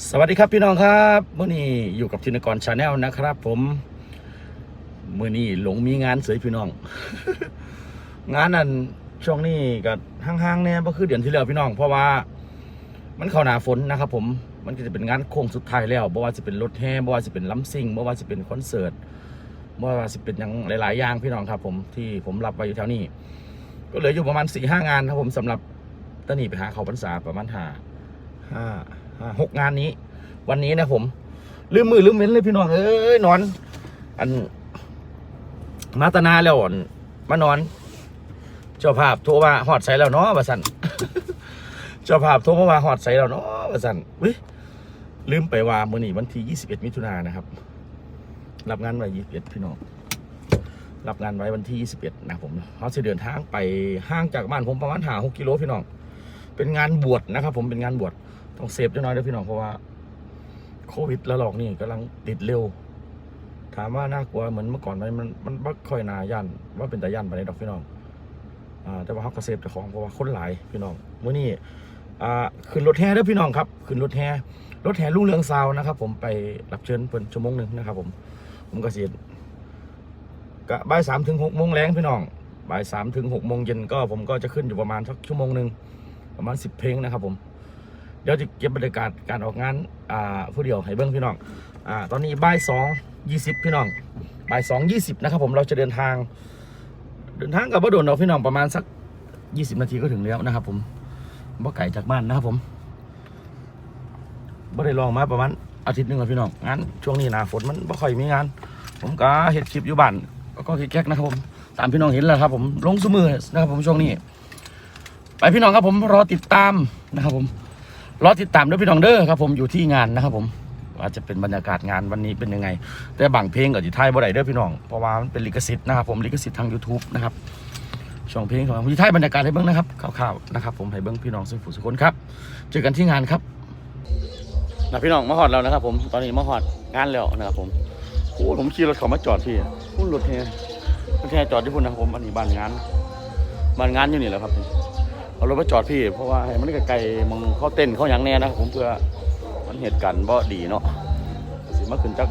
สวัสดีครับพี่น้องครับเมื่อนี้อยู่กับธินกรชาแนลนะครับ ผมเมื่อนี้หลงมีงานเสยพี่น้อง งานนั้นช่วงนี้ก็ห่างๆเนี่ยก็คือเดือนที่แล้วพี่น้อง เพราะว่ามันเข้าหนาฝนนะครับ ผมมันก็จะเป็นงานโค้งสุดท้ายแล้วบ่ว่าจะเป็นรถแห่บ่ว่าจะเป็นล้ำซิ่งบ่ว่าจะเป็นคอนเสิร์ตบ่ว่าจะเป็นอย่างหลายๆอย่างพี่น้องครับ ผมที่ผมรับไว้อยู่แถวนี้ ก็เหลืออยู่ประมาณสี่ห้างานครับผมสำหรับตอนนี้ไปหาเขาพรรษาประมาณห้าห้า หกงานนี้ วันนี้นะผมลืมมือลืมเว้นเลยพี่น้องเอ้ยนอน อัน มาตนาแล้วอ่อนมานอน เจ้าภาพโทรมาหอดใส่แล้วเนาะว่าสันเจ้าภาพโทรมาว่าหอดใส่แล้วเนาะว่าสันวิลืมไปว่ามื่อนี้วันที่21มิถุนายนนะครับ รับงานไว้21พี่น้องรับงานไว้วันที่21นะครับผมเขาจะเดินทางไปห้างจากบ้านผมประมาณหา6กิโลพี่น้องเป็นงานบวชนะครับ ผมเป็นงานบวช ต้องเซฟจังน้อยด้วยพี่น้องเพราะว่าโควิดระลอกนี่กำลังติดเร็ว ถามว่าน่ากลัวเหมือนเมื่อก่อนไหมมันมันบักค่อยนาย่านว่าเป็นแต่ย่านไปในดอกพี่น้องอ่าแต่ว่าเขากเซฟเจ้าของเพราะว่าคนหลายพี่น้องเมื่อนี้อ่าขึ้นรถแห่เด้อพี่น้องครับขึ้นรถแห่รถแห่ลุ่งเรืองซาวน์นะครับ ผมไปรับเชิญเพิ่นชั่วโมงหนึ่งนะครับ ผมผมก็เสียกะบ่ายสามถึงหกโมงแรงพี่น้องบ่ายสามถึงหกโมงเย็นก็ผมก็จะขึ้นอยู่ประมาณสักชั่วโมงหนึ่งประมาณสิบเพลงนะครับผม เดี๋ยวจะเก็บบรรยากาศการออกงานอ่าผู้เดียวให้เบิ้งพี่น้องอ่าตอนนี้บ่ายสองยี่สิบพี่น้องบ่ายสองยี่สิบนะครับผมเราจะเดินทาง เดินทางกับบ่โดนเราพี่น้องประมาณสักยี่สิบนาทีก็ถึงแล้วนะครับ ผมบ่ไก่จากบ้านนะครับผมบ่ได้ลองมาประมาณอาทิตย์หนึ่งแล้วพี่น้องงานช่วงนี้หนาฝนมันบ่ค่อยมีงาน ผมก็เฮ็ดคลิปอยู่บ้านก็คิดแก๊กนะครับผมตามพี่น้องเห็นแล้วครับ ผมลงสมือนะครับผมช่วงนี้ ไปพี่น้องครับผมรอติดตามนะครับผม รอติดตามด้วยพี่น้องเด้อครับผมอยู่ที่งานนะครับผมว่าจจะเป็นบรรยากาศงานวันนี้เป็นยังไง แต่บางเพลงก็จะท้ายบ่ได้เด้อพี่น้องเพราะว่ามันเป็นลิขสิทธิ์นะครับผมลิขสิทธิ์ทาง YouTube นะครับช่วงเพลงของผมจะท้ายบรรยากาศให้เบิ้งนะครับคร่าวๆนะครับผมให้เบิ้งพี่น้องสุขุสุขคนครับเจอกันที่งานครับนะพี่น้องมาฮอดแล้วนะครับผมตอนนี้มาฮอดงานแล้วนะครับผมโอ้ผมขี่รถเขามาจอดพี่พุ่นรถแฮรถแฮจอดที่พุ่นนะครับผมอันนี้บ้านงานบ้านงานอยู่นี่แหละครับ เอารถมาจอดพี่ เพราะว่าให้มันไกลๆมึงเขาเต้นเขาอย่างแน่นะครับผมเพื่อมันเหตุการณ์บ่ดีเนาะสิมาขึ้นจัก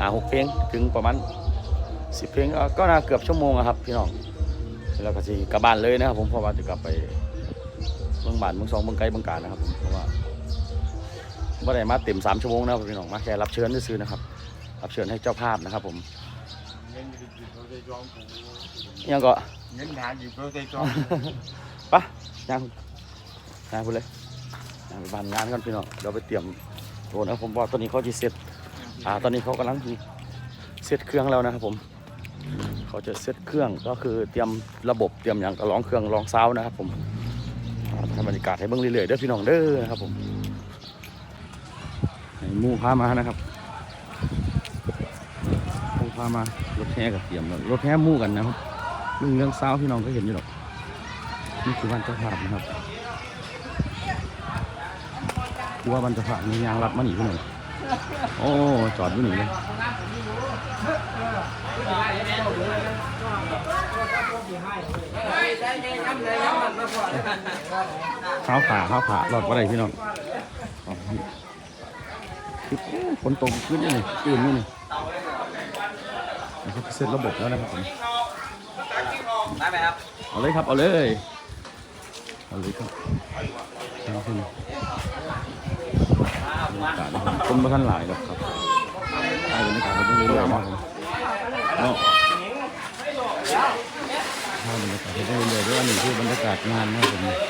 อ่าหกเพลงถึงประมาณสิบเพลงก็น่าเกือบชั่วโมงอะครับ พี่น้องแล้วก็สิกลับบ้านเลยนะครับผมเพราะว่าจะกลับไปเมืองบ้านเมืองสองเมืองไกลเมืองการนะครับผมเพราะว่าไม่ได้มาเต็มสามชั่วโมงนะครับพี่น้องมาแค่รับเชิญซื้อๆนะครับ รับเชิญให้เจ้าภาพนะครับผมยังก็ เงินหาอยู่ก็ได้จอปะยังยังพูดเลยยังไปบานงานกันพี่น้องเดี๋ยวไปเตรียมโอ้นะผมว่าตอนนี้เขาจะเสร็จอ่าตอนนี้เขากำลังเสร็จเครื่องแล้วนะครับผมเขาจะเซตเครื่องก็คือเตรียมระบบเตรียมอย่างก็ร้องเครื่องร้องเซาน์นะครับผมทำบรรยากาศให้เบิ่งเรื่อยๆเด้อพี่น้องเด้อนะครับผมให้มู่พามานะครับมู่พามา รถแห่กับเตรียมรถแห่มู่กันนะครับ เรื่องเรื่องซาพี่น้องก็เห็นอยู่หรอกนี่คือบ้านเจ้าภาพนะครับว่าบ้านเจ้าภาพมียางรัดมาหนีพี่หน่อโอ้จอดอยู่หนีเลยข้าวขาข้าวขาหลอดว่าไรพี่น้องฝนตกขึ้นนี่ตื่นนี่นี่เสร็จระบบแล้วนะครับผม ได้ไหมครับเอาเลยครับเอาเลยเอาเลยครับเอาขึ้นบรรยากาศนะคนมาท่านหลายหรอกครับใช่บรรยากาศเราต้องเรื่อยๆนะครับเนาะใช่บรรยากาศเราต้องเรื่อยๆด้วยอันนี้คือบรรยากาศงานมากเลยนะครั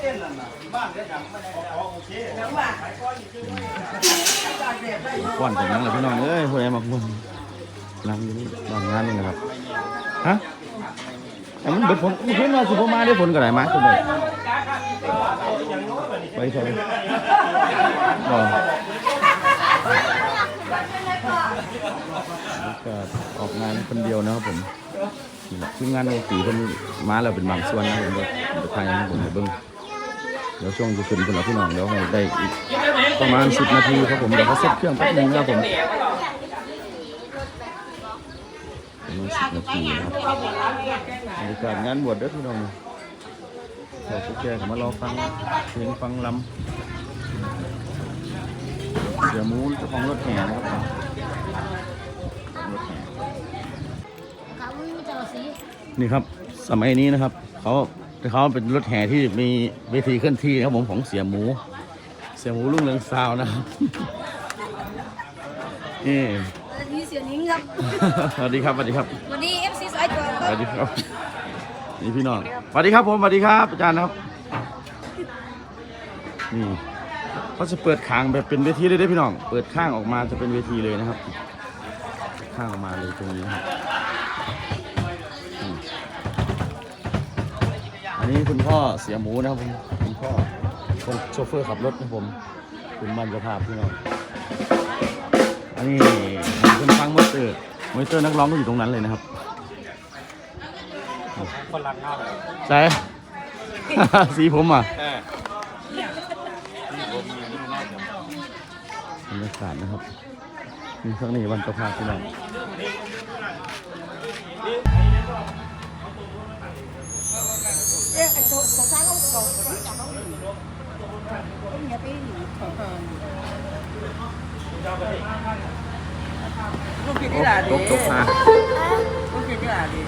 บ ผมทางล้ำรถด้วยนะครับผมก่อนผมนั่งเลยพี่น้องเอ้ยคนไหนมาคุนั่งอยู่นี่นอนงานนี่นะครับฮะแต่มันเบิดฝนมันขึ้นมาสิผมมาได้ฝนก็ได้มาตัวเลยไปเถอะบ่ก็ออกงานคนเดียวนะครับผมนี่แหละทีมงานดนตรีเพิ่นมาแล้วเป็นบางส่วนนะผมก็จะพายให้ผมไปเบิ่ง เดี๋ยวช่วงจะขึ้นคุณหลัพี่น้องเดี๋ยวให้ได้อีกประมาณ 10 นาทีครับผมเดี๋ยวเขาเซ็ตเครื่องแป๊บนึงนะผมประมาณ10นาทีครับบรรยากาศงานบวชเด้อพี่น้องเราทุกแกก็มารอฟังเพลงฟังลำเสียมูนจะของรถแห่นะครับรถนี่ครับสมัยนี้นะครับเขา เขาเป็นรถแห่ที่มีเวทีเคลื่อนที่นะครับผมของเสียหมู เสียหมูรุ่งเรืองซาวน์นะครับนี่อันนี้เสียนิ้งครับ สวัสดีครับสวัสดีครับวันนี้เอฟซีสายตัวสวัสดีครับนี่พี่น้องสวัสดีครับผมสวัสดีครับอาจารย์ครับนี่เขาจะเปิดข้างแบบเป็นเวทีเลยได้อพี่น้อง เปิดข้างออกมาจะเป็นเวทีเลยนะครับ ข้างออกมาเลยตรงนี้นะครับ อันนี้คุณพ่อเสียหมูนะครับผมคุณพ่อคนโชเฟอร์ขับรถนะครับผมคุณบรรยภาพพี่น้องอันนี้คุณฟังมอเตอร์มอเตอร์นักร้องก็อยู่ตรงนั้นเลยนะครับคนรักมากเลยใช่ สีผมอะเออบรรยากาศนะครับมีข้างนี้วันเจ้าภาพพี่น้อง ต้องอย่าไปหนีของเออลูกกินที่ไหนตกตกมาลูกกินที่ไหนดี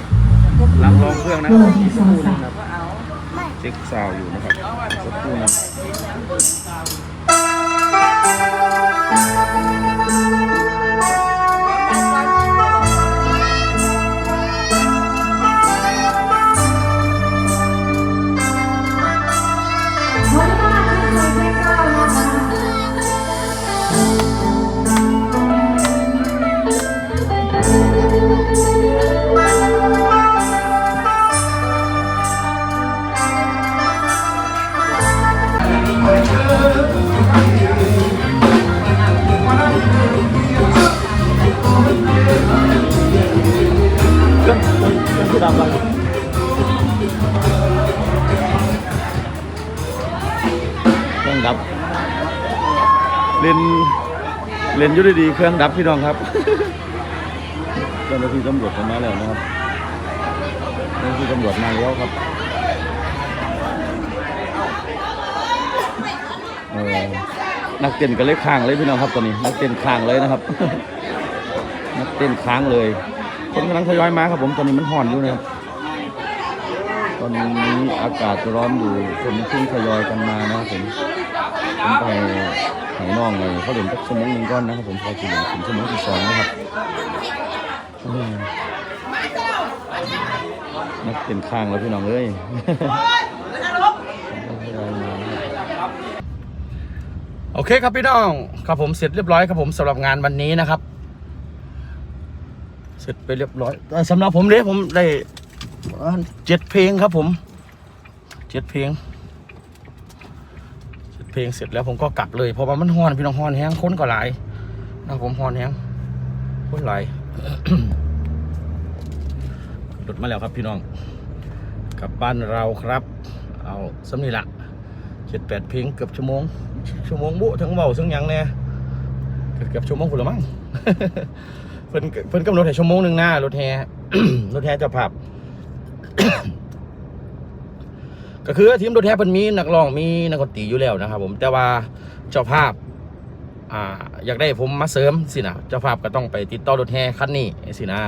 หลังรองเครื่องนะครับอีกสักครู่นะครับเอาเช็คซาวด์อยู่นะครับอีกสักครู่นะ เล่นเล่นอยู่ดีๆเครื่องดับพี่น้องครับเจ้าหน้าที่ตำรวจมาแล้วนะครับเจ้าหน้าที่ตำรวจมาแล้วครับเออนักเต้นกันเลยค้างเลยพี่น้องครับตอนนี้ นักเต้นค้างเลยนะครับ นักเต้นค้างเลย คนกำลังทยอยมาครับผมตอนนี้มันห่อนอยู่นะครับตอนนี้อากาศร้อนอยู่คนเพิ่งทยอยกันมานะครับผม ผมไปข้างนอกเลยเขาเล่นสักชั่วโมงหนึ่งก่อนนะครับผมพอถึงถึงชั่วโมงที่สองนะครับนักเต้นค้างแล้วพี่น้องเอ้ยโอเคครับพี่น้องครับผมเสร็จเรียบร้อยครับผมสำหรับงานวันนี้นะครับ เสร็จไปเรียบร้อยแต่สำหรับผมเนี่ยผมได้เจ็ดเพลงครับผมเจ็ดเพลง เพลงเสร็จแล้วผมก็กลับเลยเพราะว่ามันฮอนพี่น้องฮอนแห้งค้นก็หลายนะผมฮอนแห้งค้นหลายหลุดมาแล้วครับพี่น้องกลับบ้านเราครับ เอาสำนีละเจ็ดแปดเพลงเกือบชั่วโมง ชั่วโมงบุทั้งเบาทั้งยังเนี่ยเกือบเกือบชั่วโมงคุณละมั้งเพิ่นเพิ่นกำหนดให้ชั่วโมงหนึ่งหน้ารถแห่รถแห่จ้าภาพ ก็คือทีมรถแห่เพิ่นมีนักร้องมีนักดนตรีอยู่แล้วนะครับ ผมแต่ว่าเจ้าภาพอ่าอยากได้ผมมาเสริมสินะเจ้าภาพก็ต้องไปติดต่อรถแห่คันนี้สินะ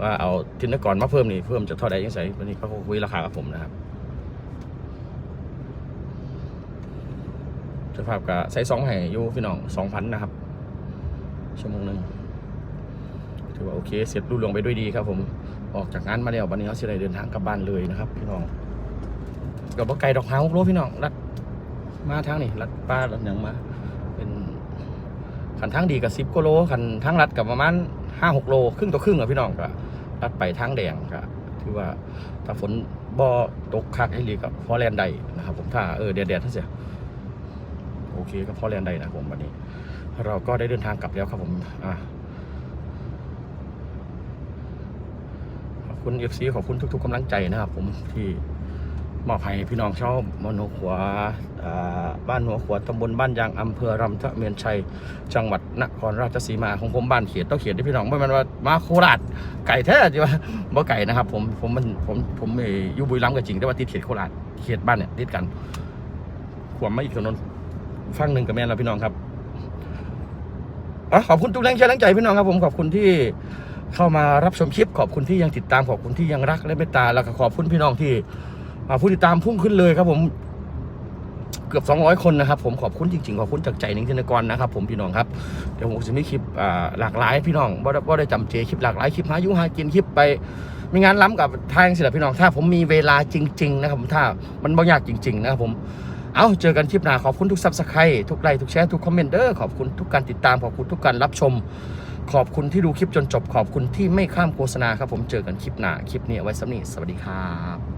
ว่าเอาทินกรมาเพิ่มนี่เพิ่มจะเท่าใดยังไงวันนี้เขาคุยราคากับผมนะครับเจ้าภาพก็ใช้สองให้อยู่พี่น้องสองพันนะครับชั่วโมงหนึ่งถือว่าโอเคเสร็จรุ่ลงไปด้วยดีครับผมออกจากงานมาแล้ววันนี้เขาสิได้เดินทางกลับบ้านเลยนะครับ พี่น้อง กับว่าไกลดอกหางโลพี่น้องลัดมาทางนี่ลัดป้าลัดหยังมา เป็นขันทางดีกับสิบกโลขันทางลัดกับประมาณห้าหกโลครึ่งต่อครึ่งอะพี่น้องก็ลัดไปทางแดงก็ถือว่าถ้าฝนบ่ตกคักไอ้ลีกับพอแลนได้นะครับผมถ้าเออแดดแดดท่านเสียโอเคก็พอแลนด์ได้นะผมวันนี้ เราก็ได้เดินทางกลับแล้วครับผมอ่าขอบคุณเอฟซีขอบคุณทุก ๆกำลังใจนะครับผมที่ มอบให้พี่น้องชาวมโนขัวาบ้านหัวขวดตำบลบ้านยางอำเภอรำทะเมียนชัย จังหวัดนครราชสีมาของผมบ้านเขียดต้องเขียดที่พี่น้องไม่มันว่ามาโคราชไก่แท้จีว่าบ่ไก่นะครับ ผมผมมันผมผมอยู่บุรีรัมย์ก็จริงแต่ว่าติดเขียดโคราชเขียดบ้านเนี่ยติดกันขวามมาอีกถนนฝั่งหนึ่งกับแม่เราพี่น้องครับอขอบคุณทุกแรงเชียร์แรงใจพี่น้องครับ ผมขอบคุณที่เข้ามารับชมคลิป ขอบคุณที่ยังติดตามขอบคุณที่ยังรักและเมตตาแล้วก็ขอบคุณพี่น้องที่ ผู้ติดตามพุ่งขึ้นเลยครับ ผมเกือบ 200 คนนะครับ ผมขอบคุณจริงๆ ขอบคุณจากใจนึ่งธนกรนะครับ ผมพี่น้องครับ เดี๋ยวผมจะมีคลิปหลากหลายพี่น้องว่าว่าได้จำเจคลิปหลากหลายคลิปหายุหากินคลิปไป มีงานล้ำกับทางศิลปพี่น้อง ถ้าผมมีเวลาจริง ๆ นะครับผมถ้ามันบางอยากจริง ๆ นะครับผมเอาเจอกันคลิปหน้าขอบคุณทุกซับสไครต์ทุกไลค์ทุกแชร์ทุกคอมเมนต์เด้อขอบคุณทุกการติดตามขอบคุณทุกการรับชม ขอบคุณที่ดูคลิปจนจบขอบคุณที่ไม่ข้ามโฆษณาครับผมเจอกันคลิปหน้าคลิปนี้ไว้สำนีสวัสดีครับ